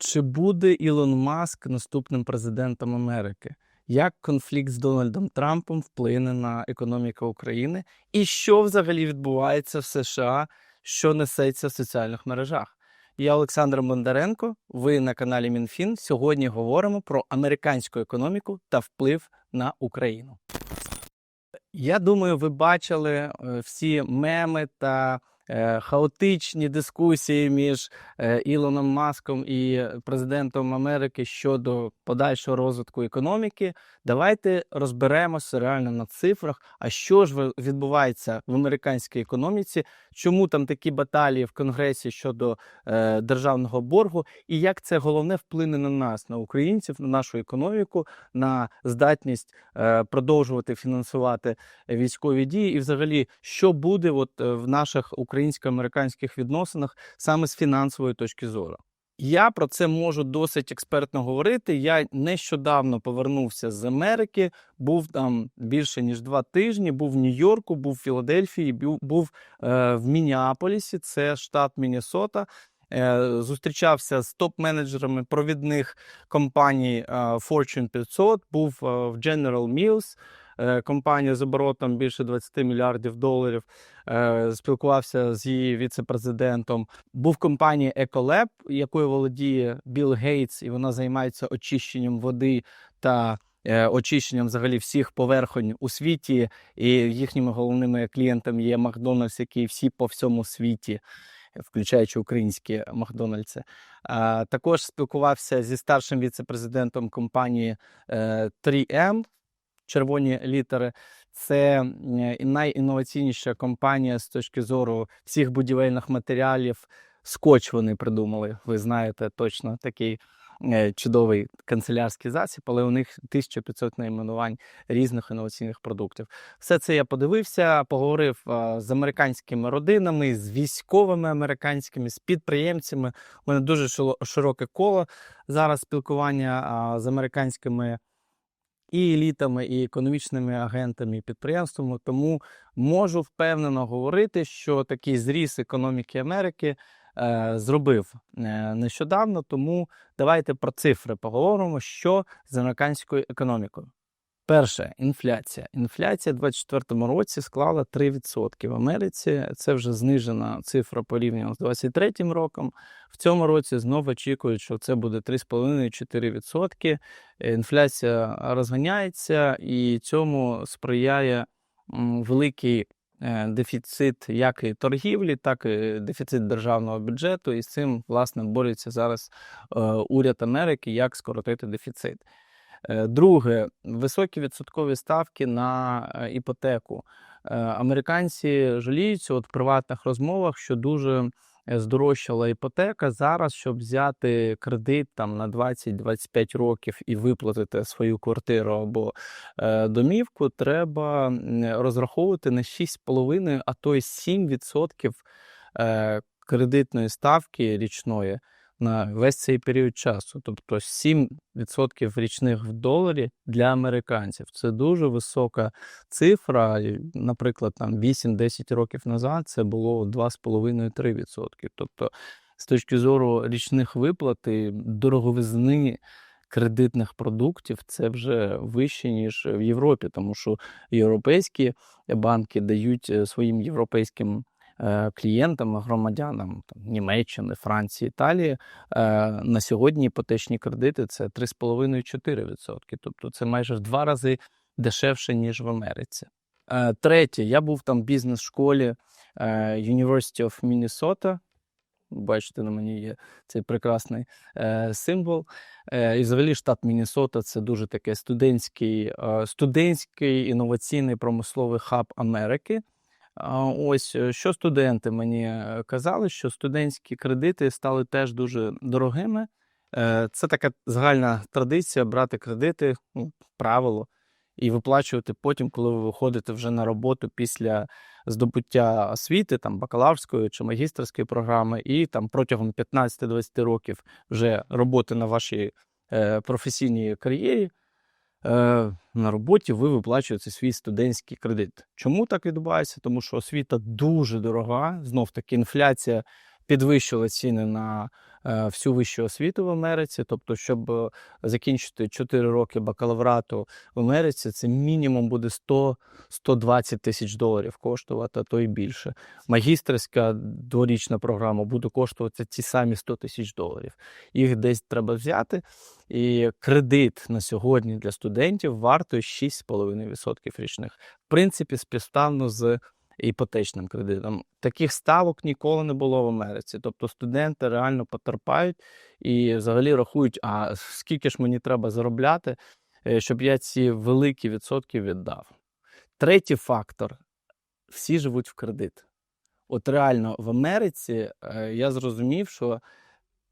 Чи буде Ілон Маск наступним президентом Америки? Як конфлікт з Дональдом Трампом вплине на економіку України? І що взагалі відбувається в США, що несеться в соціальних мережах? Я Олександр Бондаренко. Ви на каналі МінФін. Сьогодні говоримо про американську економіку та вплив на Україну. Я думаю, ви бачили е, всі меми та хаотичні дискусії між е, Ілоном Маском і президентом Америки щодо подальшого розвитку економіки. Давайте розберемося реально на цифрах. А що ж відбувається в американській економіці? Чому там такі баталії в Конгресі щодо е, державного боргу, і як це головне вплине на нас, на українців, на нашу економіку, на здатність е, продовжувати фінансувати військові дії, і взагалі, що буде от е, в наших українсько-американських відносинах саме з фінансової точки зору. Я про це можу досить експертно говорити. Я нещодавно повернувся з Америки, був там більше ніж два тижні. Був в Нью-Йорку, був в Філадельфії, бу- був е, в Мініаполісі, це штат Міннесота. Е, зустрічався з топ-менеджерами провідних компаній е, Fortune 500, був е, в General Mills, компанія з оборотом більше 20 мільярдів доларів. Е, Спілкувався з її віце-президентом. Був в компанії Ecolab, якою володіє Білл Гейтс, і вона займається очищенням води та е, очищенням взагалі всіх поверхонь у світі. І їхніми головними клієнтами є Макдональдс, який всі по всьому світі, включаючи українські Макдональдси. Також спілкувався зі старшим віце-президентом компанії е, 3M, червоні літери. Це е, найінноваційніша компанія з точки зору всіх будівельних матеріалів. Скотч вони придумали. Ви знаєте точно такий е, чудовий канцелярський засіб, але у них 1500 найменувань різних інноваційних продуктів. Все це я подивився, поговорив з американськими родинами, з військовими американськими, з підприємцями. У мене дуже широке коло зараз спілкування з американськими і елітами, і економічними агентами, і підприємствами. Тому можу впевнено говорити, що такий зріс економіки Америки е, зробив е, нещодавно. Тому давайте про цифри поговоримо, що з американською економікою. Перше інфляція. Інфляція в 2024 році склала 3% в Америці. Це вже знижена цифра порівняно з 2023 роком. В цьому році знову очікують, що це буде 3,5-4%. Інфляція розганяється, і цьому сприяє великий е, дефіцит як і торгівлі, так і дефіцит державного бюджету. І з цим власне бореться зараз е, уряд Америки, як скоротити дефіцит. Е, Друге, високі відсоткові ставки на е, іпотеку. Е, Американці жаліються от в приватних розмовах, що дуже здорожчала іпотека. Зараз, щоб взяти кредит там на 20-25 років і виплатити свою квартиру або домівку, треба розраховувати на 6,5, а то й 7% е, кредитної ставки річної на весь цей період часу. Тобто 7% річних в доларі для американців. Це дуже висока цифра. Наприклад, там 8-10 років назад це було 2,5-3%. Тобто, з точки зору річних виплат і дороговизни кредитних продуктів, це вже вище, ніж в Європі, тому що європейські банки дають е, своїм європейським клієнтам, громадянам там, Німеччини, Франції, Італії е, на сьогодні іпотечні кредити це 3,5-4%. Тобто це майже в два рази дешевше, ніж в Америці. Е, Третє, я був там в бізнес-школі е, University of Minnesota. Бачите, на мені є цей прекрасний е, символ. Е, і взагалі штат Міннесота це дуже таке студентський, е, студентський інноваційний промисловий хаб Америки. Ось е, що студенти мені е, казали, що студентські кредити стали теж дуже дорогими. Е, Це така загальна традиція брати кредити, ну, правило, і виплачувати потім, коли ви виходите вже на роботу після здобуття освіти, там бакалаврської чи магістерської програми, і там протягом 15-20 років вже роботи на вашій професійній кар'єрі. Е, на роботі ви виплачуєте свій студентський кредит. Чому так відбувається? Тому що освіта дуже дорога, знов таки інфляція підвищили ціни на е, всю вищу освіту в Америці. Тобто, щоб е, закінчити 4 роки бакалаврату в Америці, це мінімум буде 100-120 тисяч доларів коштувати, а то і більше. Магістерська дворічна програма буде коштувати ті самі 100 тисяч доларів. Їх десь треба взяти. І кредит на сьогодні для студентів вартує 6,5% річних. В принципі, співставно з іпотечним кредитом. Таких ставок ніколи не було в Америці. Тобто студенти реально потерпають і взагалі рахують, а скільки ж мені треба заробляти, е, щоб я ці великі відсотки віддав. Третій фактор всі живуть в кредит. От реально в Америці е, я зрозумів, що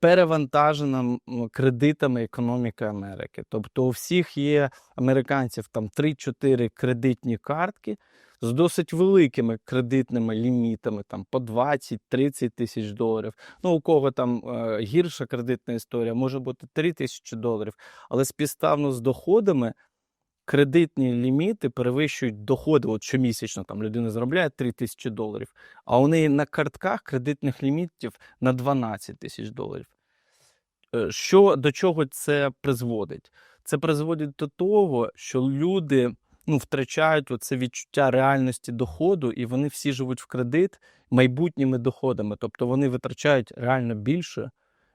перевантажена кредитами економіка Америки. Тобто у всіх є американців там 3-4 кредитні картки з досить великими кредитними лімітами, там по 20-30 тисяч доларів. Ну, у кого там е, гірша кредитна історія, може бути 3 тисячі доларів, але співставно з доходами. Кредитні ліміти перевищують доходи. От щомісячно там людина заробляє 3 тисячі доларів, а у неї на картках кредитних лімітів на 12 тисяч доларів. Е, Що до чого це призводить? Це призводить до того, що люди ну, втрачають оце відчуття реальності доходу, і вони всі живуть в кредит майбутніми доходами. Тобто вони витрачають реально більше,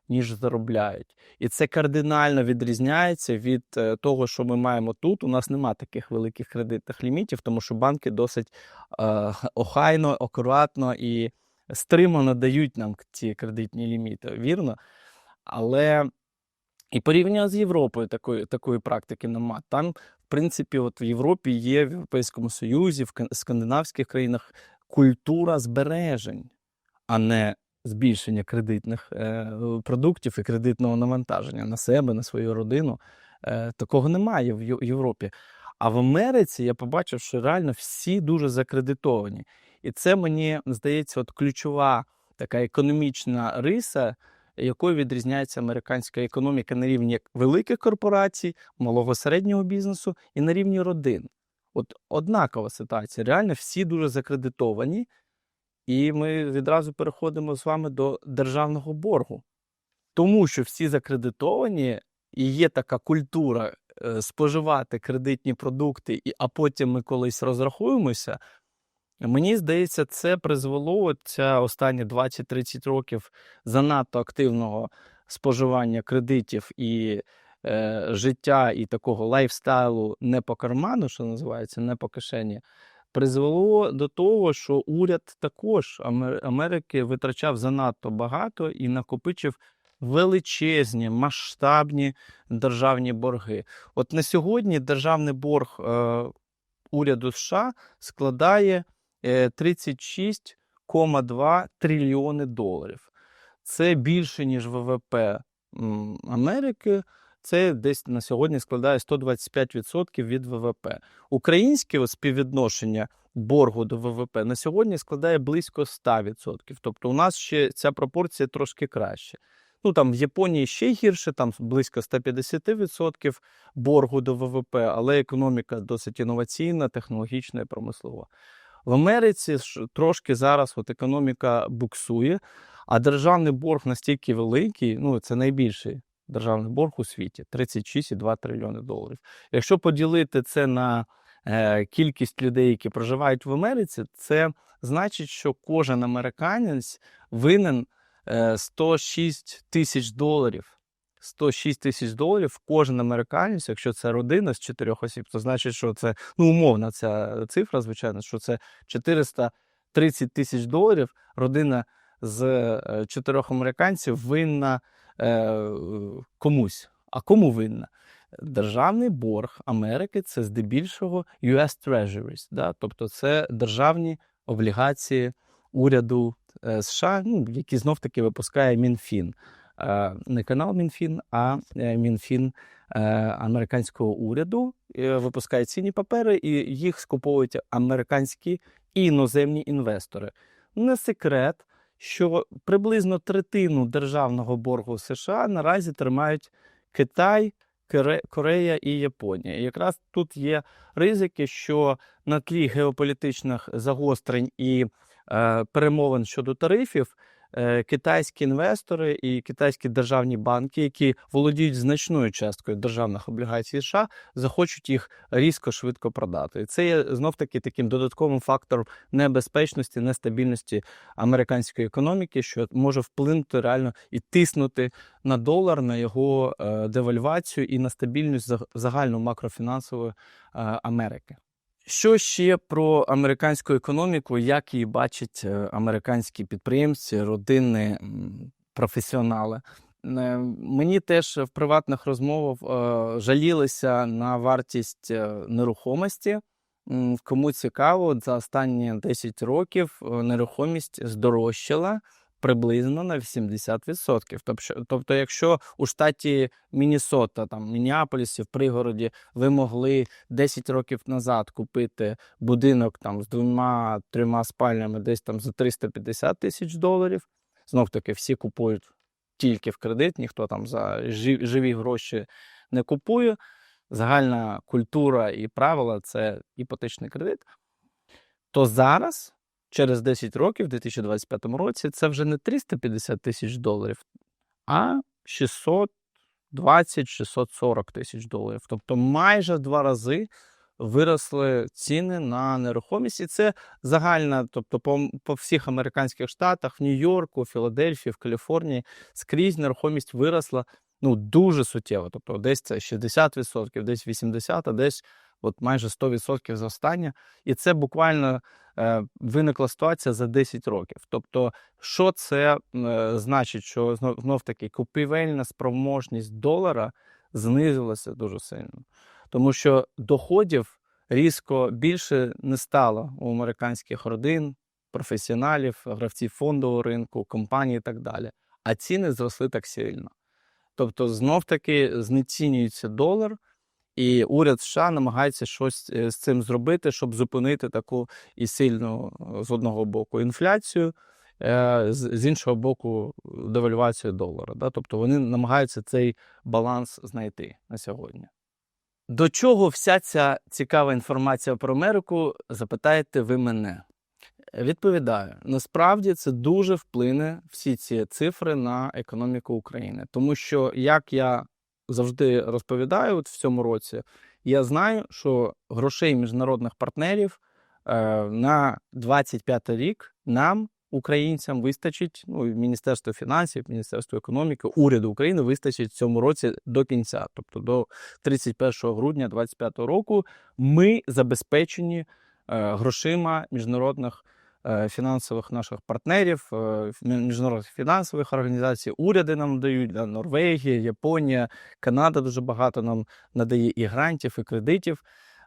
ніж заробляють. І це кардинально відрізняється від е, того, що ми маємо тут. У нас нема таких великих кредитних лімітів, тому що банки досить е, охайно, акуратно і стримано дають нам ці кредитні ліміти, вірно? Але і порівняно з Європою такої, такої практики нема. Там, в принципі, от в Європі є в Європейському Союзі, в ка- скандинавських країнах культура збережень, а не збільшення кредитних е, продуктів і кредитного навантаження на себе, на свою родину. Е, такого немає в Європі. А в Америці я побачив, що реально всі дуже закредитовані. І це мені здається, от ключова така економічна риса, якою відрізняється американська економіка на рівні великих корпорацій, малого середнього бізнесу і на рівні родин. От однакова ситуація. Реально всі дуже закредитовані, і ми відразу переходимо з вами до державного боргу. Тому що всі закредитовані, і є така культура е, споживати кредитні продукти, а потім ми колись розрахуємося. Мені здається, це призвело ця останні 20-30 років занадто активного споживання кредитів і е, життя і такого лайфстайлу не по карману, що називається, не по кишені, призвело до того, що уряд також Америки витрачав занадто багато і накопичив величезні масштабні державні борги. От на сьогодні державний борг е, уряду США складає 36,2 трильйони доларів. Це більше, ніж ВВП Америки. Це десь на сьогодні складає 125% від ВВП. Українське співвідношення боргу до ВВП на сьогодні складає близько 100%. Тобто у нас ще ця пропорція трошки краще. Ну там в Японії ще гірше, там близько 150% боргу до ВВП, але економіка досить інноваційна, технологічна і промислова. В Америці трошки зараз от економіка буксує, а державний борг настільки великий, ну це найбільший державний борг у світі 36,2 трильйони доларів. Якщо поділити це на е, кількість людей, які проживають в Америці, це значить, що кожен американець винен е, 106 тисяч доларів. 106 тисяч доларів кожен американець, якщо це родина з чотирьох осіб, то значить, що це ну умовна ця цифра, звичайно, що це 430 тисяч доларів. Родина з е, чотирьох американців винна е, комусь. А кому винна? Державний борг Америки це здебільшого US Treasuries, да? тобто це державні облігації уряду е, США, ну, які знов таки випускає МінФін. Е, Не канал МінФін, а е, МінФін е, американського уряду випускає цінні папери, і їх скуповують американські і іноземні інвестори. Не секрет, що приблизно третину державного боргу США наразі тримають Китай, Корея і Японія. Якраз тут є ризики, що на тлі геополітичних загострень і е, перемовин щодо тарифів китайські інвестори і китайські державні банки, які володіють значною часткою державних облігацій США, захочуть їх різко швидко продати. І це є знов таки таким додатковим фактором небезпечності, нестабільності американської економіки, що може вплинути реально і тиснути на долар, на його е, девальвацію і на стабільність заг- загальну макрофінансової е, Америки. Що ще про американську економіку, як її бачать е, американські підприємці, родини, професіонали? Е, Мені теж в приватних розмовах е, жалілися на вартість нерухомості. Кому цікаво, за останні 10 років нерухомість здорожчала приблизно на 80%. Тобто, якщо у штаті Міннесота, там Мінneаполісі, в пригороді, ви могли 10 років назад купити будинок там з двома трьома спальнями, десь там за 350 тисяч доларів. Знов таки, всі купують тільки в кредит, ніхто там за живі гроші не купує. Загальна культура і правила це іпотечний кредит. То зараз, через 10 років, в 2025 році, це вже не 350 тисяч доларів, а 620-640 тисяч доларів. Тобто майже два рази виросли ціни на нерухомість. І це загальна, тобто по, по всіх американських штатах, в Нью-Йорку, Філадельфії, в Каліфорнії скрізь нерухомість виросла ну, дуже суттєво. Тобто десь це 60%, десь 80%, а десь от майже 100% зростання. І це буквально виникла ситуація за 10 років. Тобто, що це е, значить, що знов таки купівельна спроможність долара знизилася дуже сильно, тому що доходів різко більше не стало у американських родин, професіоналів, гравців фондового ринку, компаній і так далі. А ціни зросли так сильно. Тобто, знов таки знецінюється долар, і уряд США намагається щось е, з цим зробити, щоб зупинити таку і сильну е, з одного боку інфляцію, е, з іншого боку, девальвацію долара. Тобто вони намагаються цей баланс знайти на сьогодні. До чого вся ця цікава інформація про Америку, запитаєте ви мене? Відповідаю, насправді це дуже вплине всі ці цифри на економіку України, тому що як я завжди розповідаю от в цьому році, я знаю, що грошей міжнародних партнерів е, на 25 рік нам, українцям, вистачить. Ну Міністерство фінансів, Міністерство економіки, уряду України вистачить в цьому році до кінця, тобто до 31 грудня 2025 року. Ми забезпечені е, грошима міжнародних е, фінансових наших партнерів, е, міжнародних фінансових організацій. Уряди нам дають да, Норвегія, Японія, Канада дуже багато нам надає і грантів, і кредитів.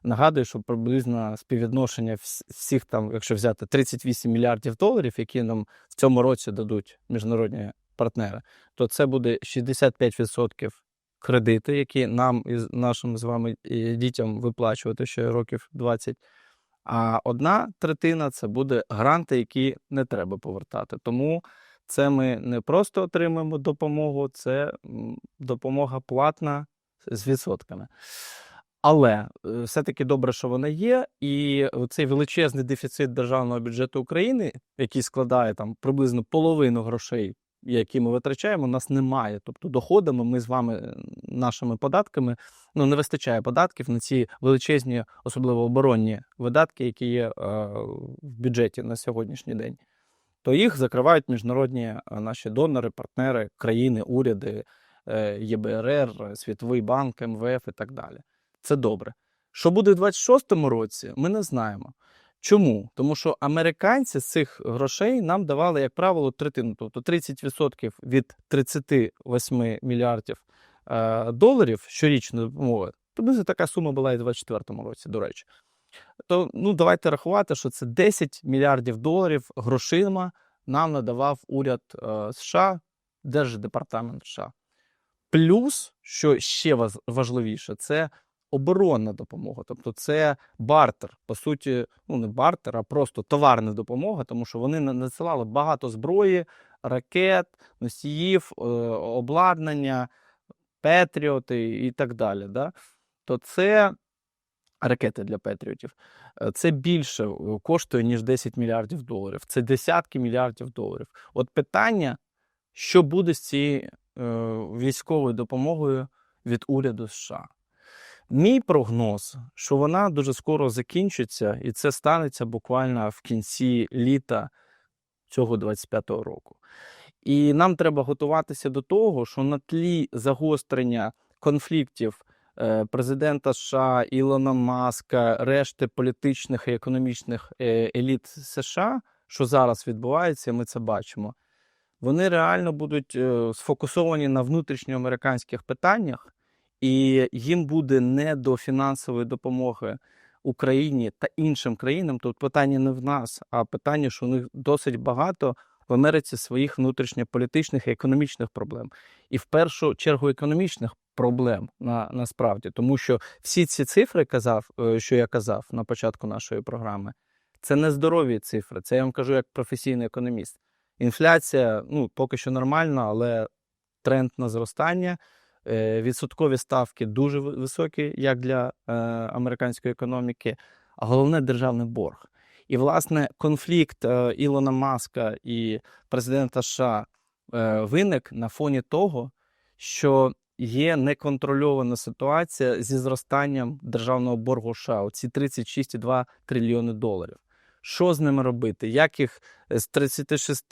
Нагадую, що приблизно співвідношення всіх там, якщо взяти 38 мільярдів доларів, які нам в цьому році дадуть міжнародні партнери, то це буде 65% кредити, які нам і нашим з вами дітям виплачувати ще років 20. А одна третина це буде гранти, які не треба повертати. Тому це ми не просто отримуємо допомогу, це допомога платна з відсотками. Але е, все-таки добре, що вона є, і цей величезний дефіцит державного бюджету України, який складає там приблизно половину грошей, які ми витрачаємо, у нас немає. Тобто доходами ми з вами е, нашими податками ну не вистачає податків на ці величезні, особливо оборонні видатки, які є е, в бюджеті на сьогоднішній день. То їх закривають міжнародні е, наші донори, партнери, країни, уряди, ЄБРР, Світовий банк, МВФ і так далі. Це добре. Що буде в 26-му році, ми не знаємо. Чому? Тому що американці з цих грошей нам давали, як правило, третину, тобто 30% від 38 мільярдів е, доларів щорічної допомоги. Приблизно така сума була і в 24-му році, до речі. То ну, давайте рахувати, що це 10 мільярдів доларів грошима нам надавав уряд е, США, Держдепартамент США. Плюс, що ще важливіше, це оборонна допомога. Тобто це бартер. По суті, ну не бартер, а просто товарна допомога, тому що вони надсилали багато зброї, ракет, носіїв, е, обладнання, петріоти і так далі. Да? То це ракети для Петріотів. Е, Це більше е, коштує, ніж 10 мільярдів доларів. Це десятки мільярдів доларів. От питання, що буде з цією військовою допомогою від уряду США. Мій прогноз, що вона дуже скоро закінчиться, і це станеться буквально в кінці літа цього 25-го року. І нам треба готуватися до того, що на тлі загострення конфліктів е, президента США, Ілона Маска, решти політичних і економічних е, еліт США, що зараз відбувається, ми це бачимо. Вони реально будуть е, сфокусовані на внутрішньоамериканських питаннях, і їм буде не до фінансової допомоги Україні та іншим країнам. Тут питання не в нас, а питання, що у них досить багато в Америці своїх внутрішньополітичних і економічних проблем. І в першу чергу економічних проблем на, насправді, тому що всі ці цифри казав, е, що я казав на початку нашої програми, це не здорові цифри. Це я вам кажу як професійний економіст. Інфляція ну, поки що нормальна, але тренд на зростання. Е, Відсоткові ставки дуже високі, як для е, американської економіки, а головне державний борг. І, власне, конфлікт е, Ілона Маска і президента США виник на фоні того, що є неконтрольована ситуація зі зростанням державного боргу США, оці 36,2 трильйони доларів. Що з ними робити? Як їх з 36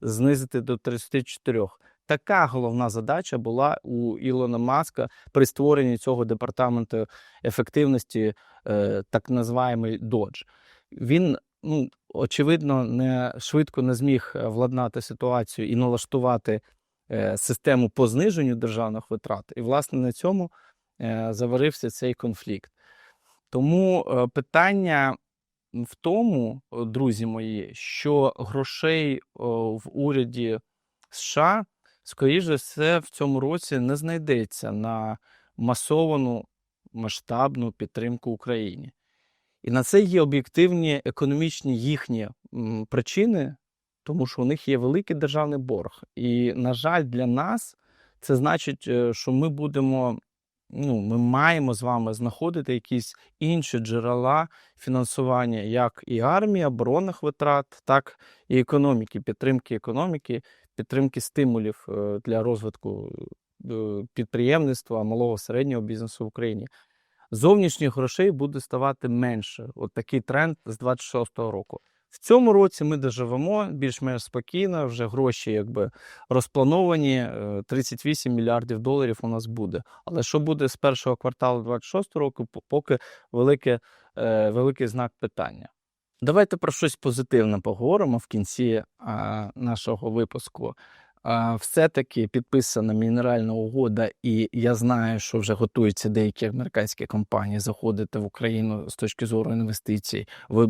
знизити до 34? Така головна задача була у Ілона Маска при створенні цього департаменту ефективності, е, так називаємий Dodge. Він, ну, очевидно, не швидко не зміг е, владнати ситуацію і налаштувати е, систему по зниженню державних витрат. І, власне, на цьому заварився цей конфлікт. Тому питання в тому, друзі мої, що грошей в уряді США, скоріш за все, в цьому році не знайдеться на масовану масштабну підтримку Україні. І на це є об'єктивні економічні їхні причини, тому що у них є великий державний борг. І, на жаль, для нас це значить, е, що ми будемо, ну, ми маємо з вами знаходити якісь інші джерела фінансування, як і армії, оборонних витрат, так і економіки, підтримки економіки, підтримки стимулів е, для розвитку е, підприємництва, малого середнього бізнесу в Україні. Зовнішніх грошей буде ставати менше. От такий тренд з 26-го року. В цьому році ми доживемо більш-менш спокійно. Вже гроші якби розплановані. е, 38 мільярдів доларів у нас буде. Але що буде з першого кварталу 26 року, поки велике, е, великий знак питання. Давайте про щось позитивне поговоримо в кінці а, нашого випуску. А, все-таки підписана мінеральна угода, і я знаю, що вже готуються деякі американські компанії заходити в Україну з точки зору інвестицій,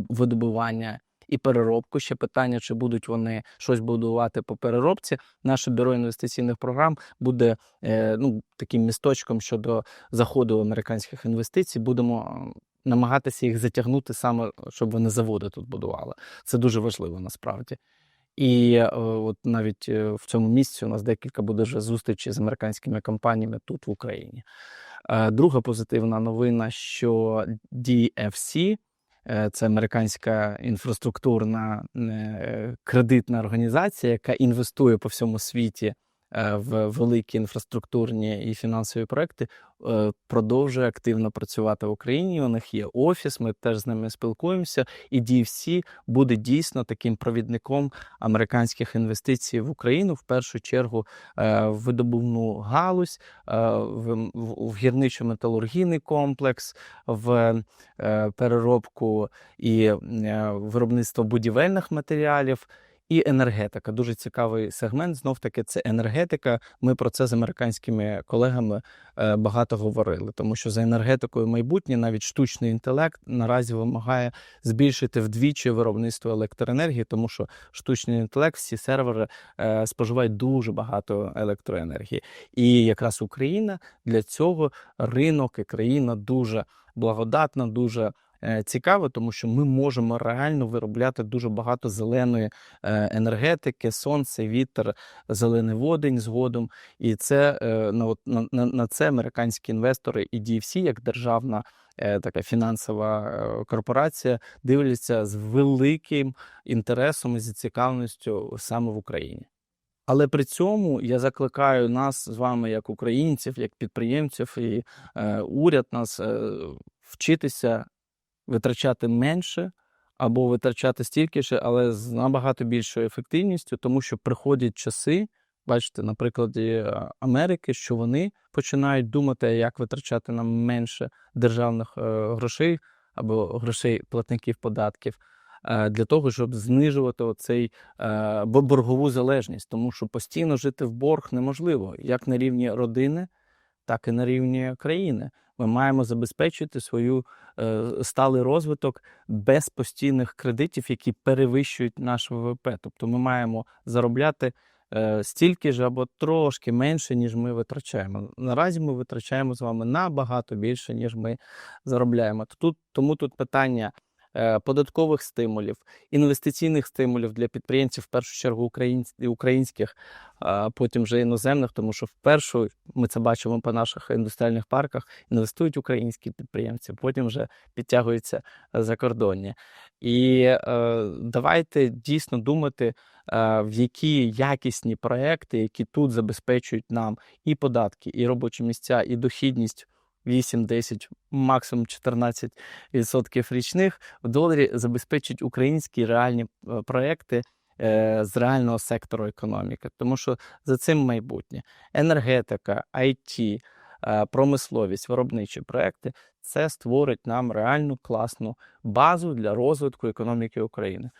видобування і переробку. Ще питання, чи будуть вони щось будувати по переробці. Наше бюро інвестиційних програм буде е, ну, таким місточком щодо заходу американських інвестицій. Будемо намагатися їх затягнути саме, щоб вони заводи тут будували. Це дуже важливо насправді. І е, от навіть е, в цьому місці у нас декілька буде вже зустрічей з американськими компаніями тут в Україні. Е, Друга позитивна новина, що DFC, е, це американська інфраструктурна е, кредитна організація, яка інвестує по всьому світі е, в великі інфраструктурні і фінансові проекти, е, продовжує активно працювати в Україні. У них є офіс, ми теж з ними спілкуємося, і DFC буде дійсно таким провідником американських інвестицій в Україну, в першу чергу е, в видобувну галузь, е, в, гірничо-металургійний комплекс, в е, переробку і е, виробництво будівельних матеріалів. І енергетика дуже цікавий сегмент. Знов таки, це енергетика. Ми про це з американськими колегами е, багато говорили, тому що за енергетикою майбутнє навіть штучний інтелект наразі вимагає збільшити вдвічі виробництво електроенергії, тому що штучний інтелект, всі сервери е, споживають дуже багато електроенергії. І якраз Україна для цього ринок і країна дуже благодатна, дуже е, цікаво, тому що ми можемо реально виробляти дуже багато зеленої е, енергетики, сонце, вітер, зелений водень згодом. І це е, на, на, на, це американські інвестори і DFC, як державна така фінансова корпорація, дивляться з великим інтересом і зацікавленістю саме в Україні. Але при цьому я закликаю нас з вами, як українців, як підприємців і е, уряд нас е, вчитися витрачати менше або витрачати стільки ж, але з набагато більшою ефективністю, тому що приходять часи, бачите, на прикладі е, Америки, що вони починають думати, як витрачати нам менше державних е, грошей або грошей платників податків. е, Для того щоб знижувати оцей боргову залежність, тому що постійно жити в борг неможливо, як на рівні родини, так і на рівні країни. Ми маємо забезпечити свою е, сталий розвиток без постійних кредитів, які перевищують наш ВВП. Тобто ми маємо заробляти е, стільки ж або трошки менше, ніж ми витрачаємо. Наразі ми витрачаємо з вами набагато більше, ніж ми заробляємо. Тут тому тут питання. Е, Податкових стимулів, інвестиційних стимулів для підприємців, в першу чергу українських, а потім вже іноземних, тому що вперше ми це бачимо по наших індустріальних парках, інвестують українські підприємці, потім вже підтягуються закордонні. І е, давайте дійсно думати, е, в які якісні проекти, які тут забезпечують нам і податки, і робочі місця, і дохідність. 8-10, максимум 14% річних в доларі забезпечують українські реальні е, проекти е, з реального сектору економіки, тому що за цим майбутнє енергетика, IT, е, промисловість, виробничі проекти це створить нам реальну класну базу для розвитку економіки України.